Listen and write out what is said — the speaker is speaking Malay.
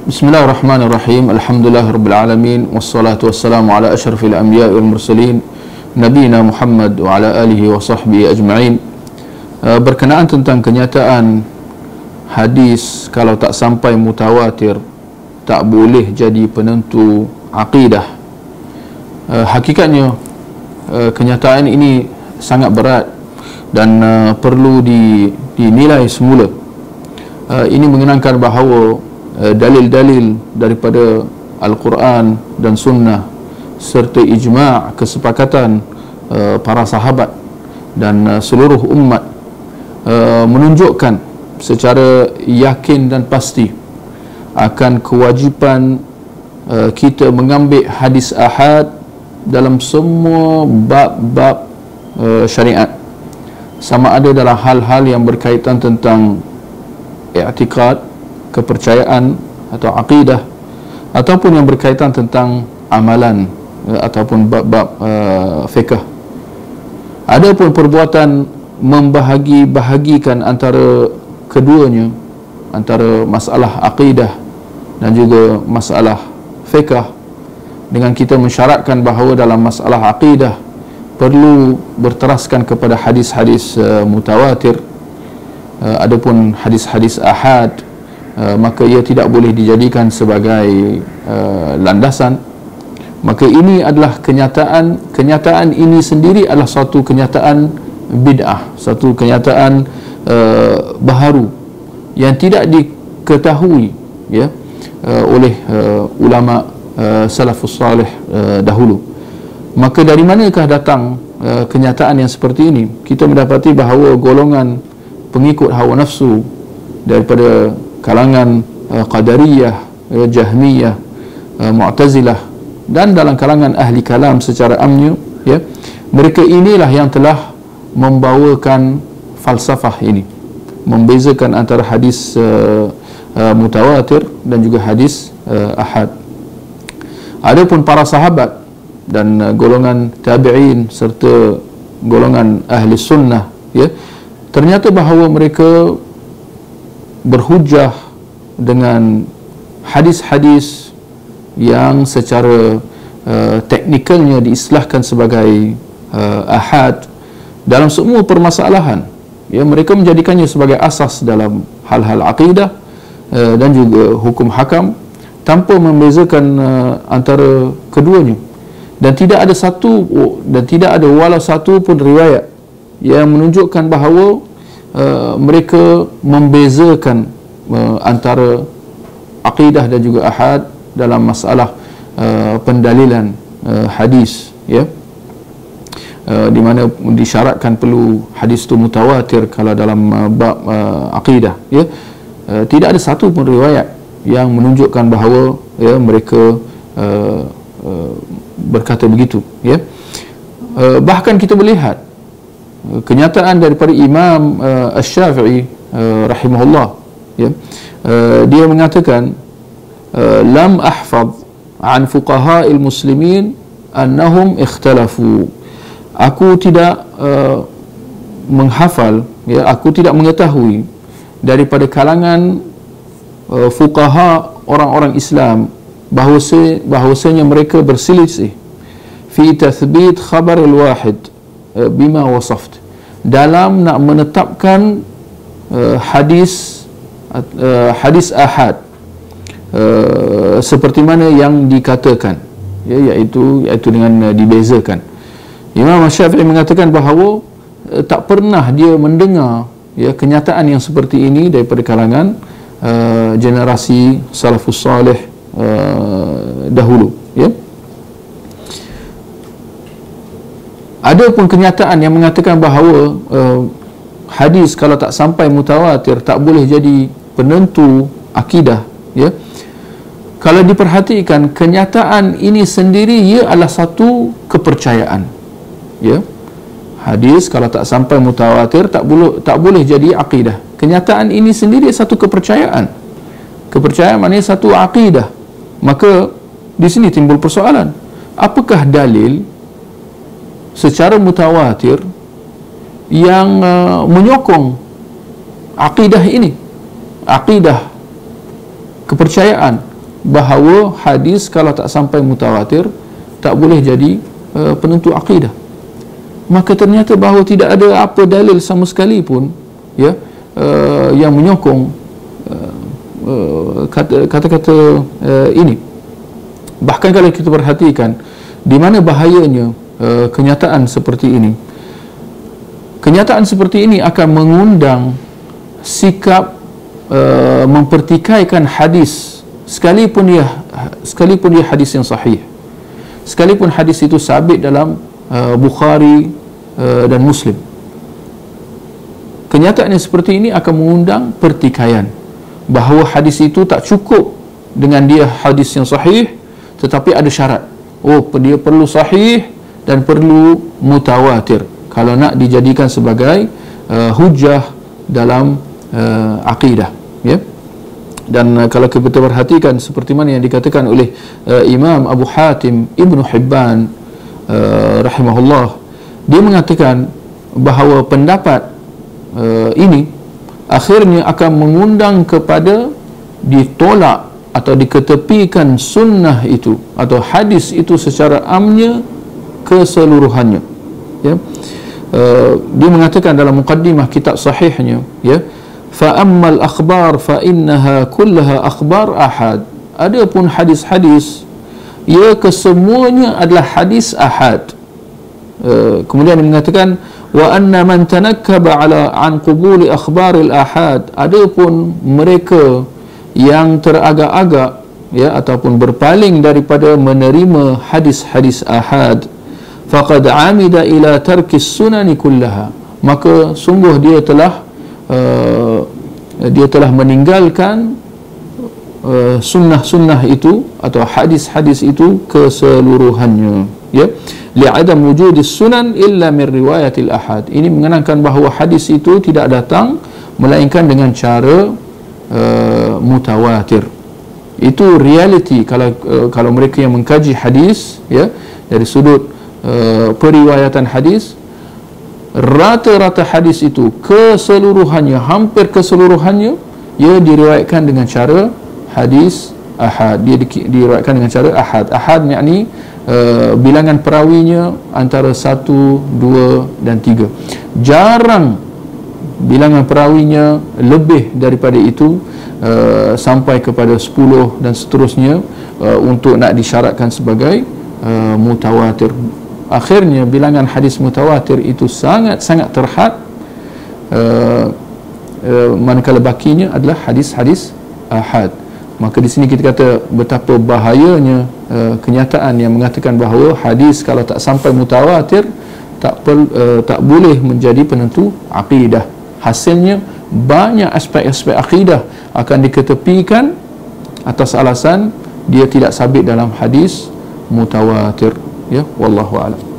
Bismillahirrahmanirrahim. Alhamdulillahirabbil alamin wassalatu wassalamu ala asyrafil anbiya'i wal mursalin nabiyina Muhammad wa ala alihi wa sahbihi ajma'in. Uh, berkenaan tentang kenyataan hadis kalau tak sampai mutawatir tak boleh jadi penentu akidah. Uh, hakikatnya uh, kenyataan ini sangat berat dan perlu di, dinilai semula. Ini mengenangkan bahawa Eh, dalil-dalil daripada Al-Quran dan Sunnah serta ijma' kesepakatan uh, para sahabat dan uh, seluruh umat uh, menunjukkan secara yakin dan pasti akan kewajipan uh, kita mengambil hadis ahad dalam semua bab-bab uh, syariat. Sama ada dalam hal-hal yang berkaitan tentang i'tikad kepercayaan atau akidah ataupun yang berkaitan tentang amalan ya, ataupun bab-bab uh, fiqh. Adapun perbuatan membahagi bahagikan antara keduanya antara masalah akidah dan juga masalah fiqh dengan kita mensyaratkan bahawa dalam masalah akidah perlu berteraskan kepada hadis-hadis uh, mutawatir uh, adapun hadis-hadis ahad Uh, maka ia tidak boleh dijadikan sebagai uh, landasan. Maka ini adalah kenyataan kenyataan ini sendiri adalah satu kenyataan bid'ah satu kenyataan uh, baharu yang tidak diketahui ya oleh ulama salafus salih dahulu. Maka dari manakah datang kenyataan yang seperti ini? Kita mendapati bahawa golongan pengikut hawa nafsu daripada kalangan uh, qadariyah uh, jahmiyah uh, mu'tazilah dan dalam kalangan ahli kalam secara amnya ya mereka inilah yang telah membawakan falsafah ini. Membezakan antara hadis uh, uh, mutawatir dan juga hadis uh, ahad. Adapun para sahabat dan uh, golongan tabi'in serta golongan ahli sunnah ya ternyata bahawa mereka berhujah dengan hadis-hadis yang secara uh, teknikalnya diistilahkan sebagai uh, ahad dalam semua permasalahan. Ya mereka menjadikannya sebagai asas dalam hal-hal akidah uh, dan juga hukum hakam tanpa membezakan uh, antara keduanya. Dan tidak ada satu dan tidak ada walau satu pun riwayat yang menunjukkan bahawa Uh, mereka membezakan uh, antara akidah dan juga ahad dalam masalah uh, pendalilan uh, hadis ya. Uh, di mana disyaratkan perlu hadis itu mutawatir kalau dalam uh, bab uh, akidah ya. Uh, tidak ada satu pun riwayat yang menunjukkan bahawa ya mereka uh, uh, berkata begitu ya. Uh, bahkan kita melihat kenyataan daripada Imam uh, Asy-Syafi'i uh, rahimahullah ya. Uh, dia mengatakan uh, lam ahfaz an fuqaha'il muslimin annahum ikhtalafu. Aku tidak uh, menghafal ya aku tidak mengetahui daripada kalangan uh, fuqaha orang-orang Islam bahawa bahawasanya mereka berselisih fi tathbit khabar al-wahid Eh, bima wasaft. Dalam nak menetapkan uh, hadis uh, hadis ahad uh, seperti mana yang dikatakan ya iaitu iaitu dengan uh, dibezakan. Imam Syafi'i mengatakan bahawa uh, tak pernah dia mendengar ya kenyataan yang seperti ini daripada kalangan uh, generasi salafus salih uh, dahulu ya ada pun kenyataan yang mengatakan bahawa uh, hadis kalau tak sampai mutawatir tak boleh jadi penentu akidah ya. Kalau diperhatikan kenyataan ini sendiri ia adalah satu kepercayaan ya. Hadis kalau tak sampai mutawatir tak boleh tak boleh jadi akidah. Kenyataan ini sendiri satu kepercayaan. Kepercayaan maknanya satu akidah. Maka di sini timbul persoalan. Apakah dalil secara mutawatir yang uh, menyokong akidah ini. Akidah kepercayaan bahawa hadis kalau tak sampai mutawatir tak boleh jadi uh, penentu akidah maka ternyata bahawa tidak ada apa dalil sama sekali pun ya uh, yang menyokong uh, uh, kata-kata uh, ini. Bahkan kalau kita perhatikan di mana bahayanya uh, kenyataan seperti ini. Kenyataan seperti ini akan mengundang sikap uh, mempertikaikan hadis sekalipun dia sekalipun dia hadis yang sahih. Sekalipun hadis itu sabit dalam uh, Bukhari uh, dan Muslim. Kenyataan yang seperti ini akan mengundang pertikaian bahawa hadis itu tak cukup dengan dia hadis yang sahih tetapi ada syarat. Oh dia perlu sahih dan perlu mutawatir. Kalau nak dijadikan sebagai uh, hujah dalam uh, akidah ya. Dan uh, kalau kita perhatikan seperti mana yang dikatakan oleh uh, Imam Abu Hatim Ibnu Hibban uh, rahimahullah dia mengatakan bahawa pendapat uh, ini akhirnya akan mengundang kepada ditolak atau diketepikan sunnah itu atau hadis itu secara amnya keseluruhannya ya. Uh, dia mengatakan dalam mukaddimah kitab sahihnya ya fa ammal akhbar fa innaha kullaha akhbar ahad. Adapun hadis-hadis ia kesemuanya adalah hadis ahad. Uh, kemudian dia mengatakan wa anna man tanakkaba ala an qubul akhbar al ahad. Adapun mereka yang teragak-agak ya ataupun berpaling daripada menerima hadis-hadis ahad faqad amida ila tarki sunani kullaha. Maka sungguh dia telah uh, dia telah meninggalkan uh, sunnah-sunnah itu atau hadis-hadis itu keseluruhannya. Ya? Li'adam wujudis sunan illa min riwayatil ahad. Ini mengenangkan bahawa hadis itu tidak datang melainkan dengan cara uh, mutawatir. Itu reality kalau uh, kalau mereka yang mengkaji hadis ya dari sudut uh, periwayatan hadis rata-rata hadis itu keseluruhannya hampir keseluruhannya ia diriwayatkan dengan cara hadis ahad. Dia di, diriwayatkan dengan cara ahad. Ahad makni uh, bilangan perawinya antara satu, dua dan tiga. Jarang bilangan perawinya lebih daripada itu uh, sampai kepada sepuluh dan seterusnya uh, untuk nak disyaratkan sebagai uh, mutawatir akhirnya bilangan hadis mutawatir itu sangat-sangat terhad. Uh, uh, manakala bakinya adalah hadis-hadis ahad. Maka di sini kita kata betapa bahayanya uh, kenyataan yang mengatakan bahawa hadis kalau tak sampai mutawatir tak per, uh, tak boleh menjadi penentu akidah. Hasilnya banyak aspek-aspek akidah akan diketepikan atas alasan dia tidak sabit dalam hadis mutawatir والله أعلم.